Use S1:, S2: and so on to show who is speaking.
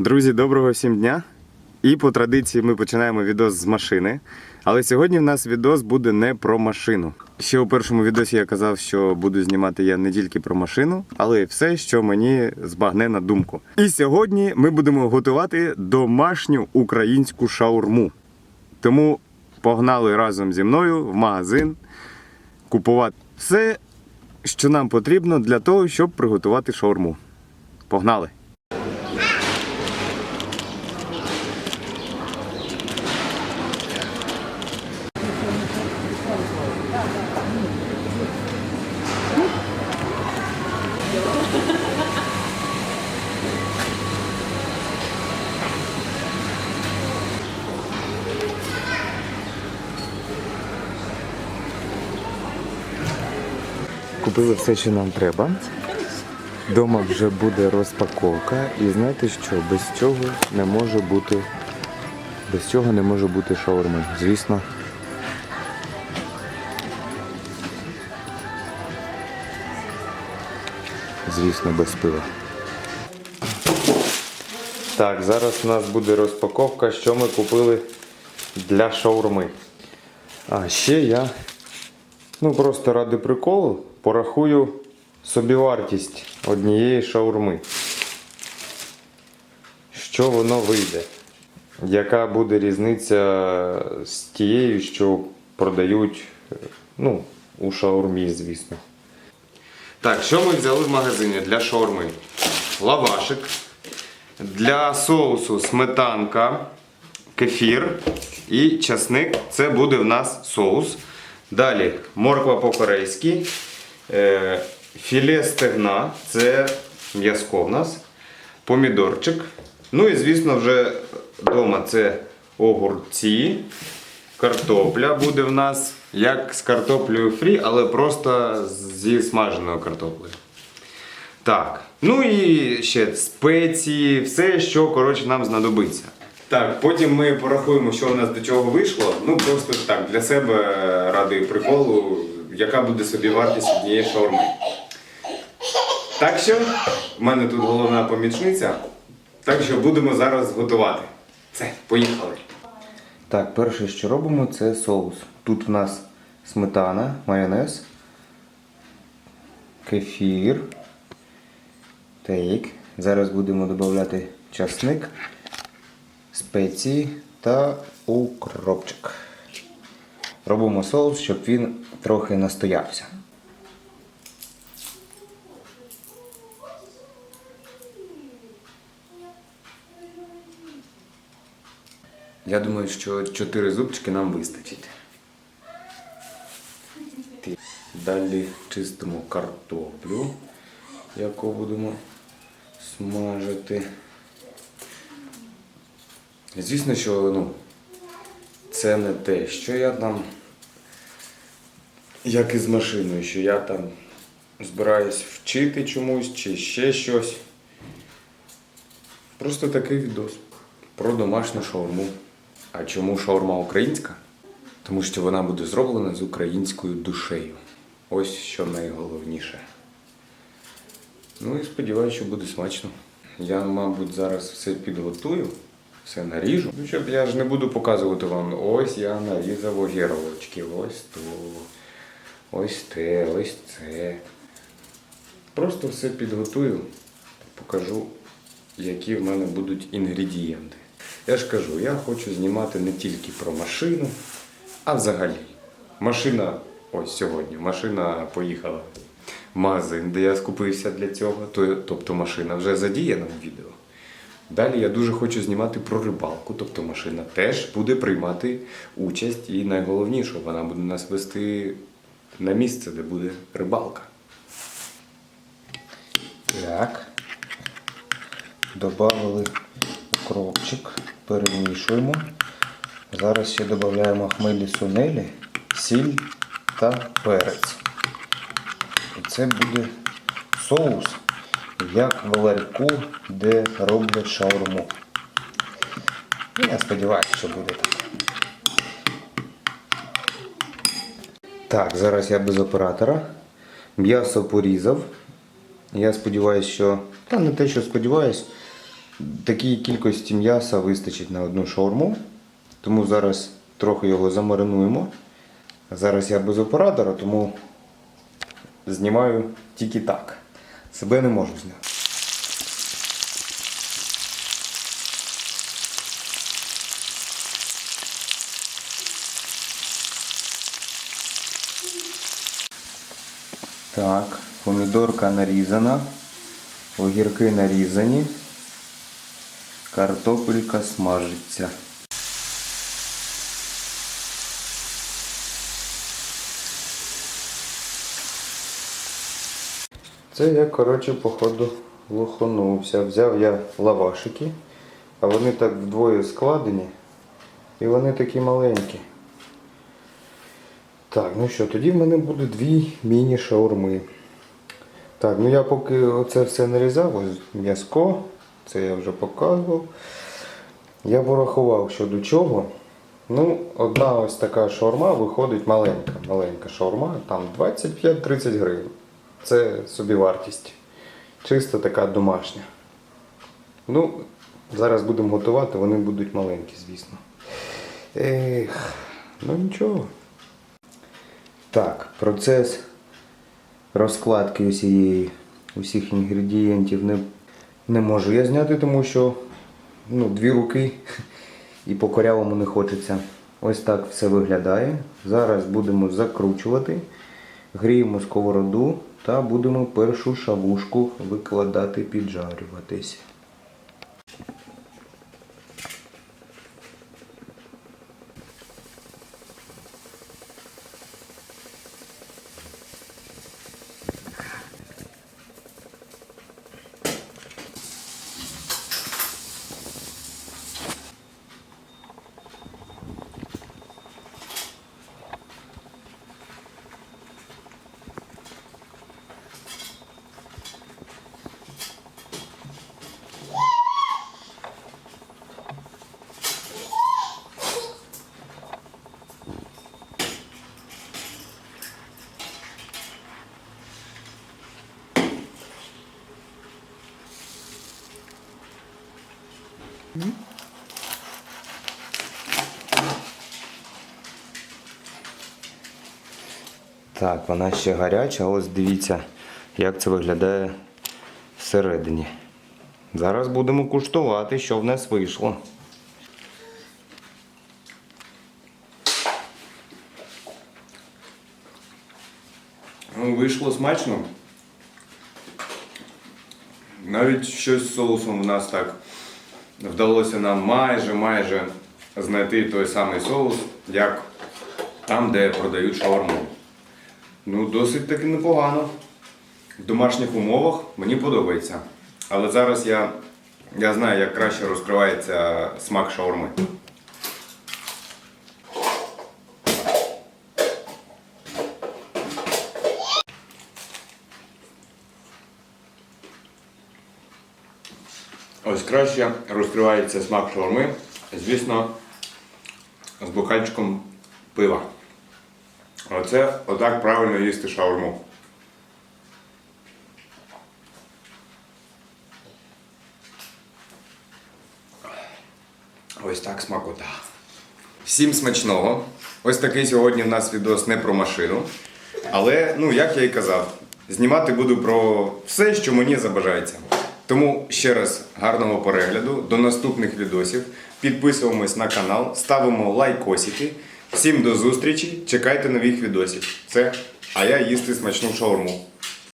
S1: Друзі, доброго всім дня! І по традиції ми починаємо відос з машини. Але сьогодні в нас відос буде не про машину. Ще у першому відосі я казав, що буду знімати я не тільки про машину, але й все, що мені збагне на думку. І сьогодні ми будемо готувати домашню українську шаурму. Тому погнали разом зі мною в магазин купувати все, що нам потрібно для того, щоб приготувати шаурму. Погнали! Купили все, що нам треба. Дома вже буде розпаковка. І знаєте що? Без цього не може бути. Без цього не може бути шаурми. Звісно. Звісно, без пива. Так, зараз у нас буде розпаковка, що ми купили для шаурми. А ще я Ну просто ради приколу порахую собівартість однієї шаурми. Що воно вийде? Яка буде різниця з тією, що продають ну, у шаурмі, звісно. Так, що ми взяли в магазині для шаурми? Лавашик. Для соусу сметанка, кефір і часник. Це буде в нас соус. Далі морква по-корейськи, е, філе стегна, це м'язко в нас, помідорчик. Ну і звісно, вже вдома це огурці, картопля буде в нас, як з картоплею фрі, але просто зі смаженою картоплею. Так, ну і ще спеції, все, що коротше, нам знадобиться. Так, потім ми порахуємо, що у нас до чого вийшло. Ну просто так, для себе ради приколу, яка буде собі вартість однієї шаурми. Так що, в мене тут головна помічниця. Так що будемо зараз готувати. Все, поїхали. Так, перше, що робимо, це соус. Тут в нас сметана, майонез, кефір. Так. Зараз будемо додати часник, спеції та укропчик. Робимо соус, щоб він трохи настоявся. Я думаю, що 4 зубчики нам вистачить. Далі чистимо картоплю, яку будемо смажити. Звісно, що ну, це не те, що я там, як і з машиною, що я там збираюсь вчити чомусь чи ще щось. Просто такий відос про домашню шаурму. А чому шаурма українська? Тому що вона буде зроблена з українською душею. Ось що найголовніше. Ну і сподіваюся, що буде смачно. Я, мабуть, зараз все підготую, все наріжу. Ну, щоб я ж не буду показувати вам, ось я нарізав огірочки, ось то, ось те, ось це. Просто все підготую, покажу, які в мене будуть інгредієнти. Я ж кажу, я хочу знімати не тільки про машину, а взагалі. Машина, ось сьогодні, машина поїхала в магазин, де я скупився для цього, то- тобто машина вже задіяна в відео. Далі я дуже хочу знімати про рибалку, тобто машина теж буде приймати участь і найголовніше, вона буде нас вести на місце, де буде рибалка. Так. Добавили укропчик, перемішуємо. Зараз ще додаємо хмелі сунелі, сіль та перець. І це буде соус, як в ларьку, де роблять шаурму. Я сподіваюся, що буде так. Так, зараз я без оператора. М'ясо порізав. Я сподіваюся, що. Та не те, що сподіваюсь. такій кількості м'яса вистачить на одну шаурму. Тому зараз трохи його замаринуємо. Зараз я без оператора, тому знімаю тільки так. Себе не можу зняти. Так, помідорка нарізана, огірки нарізані, картопелька смажиться. Це я, коротше, походу лоханувся. Взяв я лавашики, а вони так вдвоє складені. І вони такі маленькі. Так, ну що, тоді в мене буде дві міні-шаурми. Так, ну я поки оце все нарізав, ось м'язко, це я вже показував. Я порахував щодо чого. Ну, одна ось така шаурма виходить маленька. Маленька шаурма, там 25-30 гривень. Це собі вартість. Чисто така домашня. Ну, зараз будемо готувати, вони будуть маленькі, звісно. Ех, ну нічого. Так, процес розкладки усієї, усіх інгредієнтів не, не можу я зняти, тому що ну, дві руки і по корявому не хочеться. Ось так все виглядає. Зараз будемо закручувати, гріємо сковороду та будемо першу шавушку викладати піджарюватись. Так, вона ще гаряча, ось дивіться, як це виглядає всередині. Зараз будемо куштувати, що в нас вийшло. Ну, вийшло смачно. Навіть щось з соусом у нас так вдалося нам майже майже знайти той самий соус, як там, де продають шаурму. Ну, досить таки непогано. В домашніх умовах мені подобається. Але зараз я, я знаю, як краще розкривається смак шаурми. Ось краще розкривається смак шаурми, звісно, з бокальчиком пива. Оце отак правильно їсти шаурму. Ось так смакота. Всім смачного. Ось такий сьогодні в нас відос не про машину. Але, ну, як я і казав, знімати буду про все, що мені забажається. Тому ще раз гарного перегляду, до наступних відосів. Підписуємось на канал, ставимо лайкосики. Всім до зустрічі, чекайте нових відосів. Це, а я їсти смачну шаурму.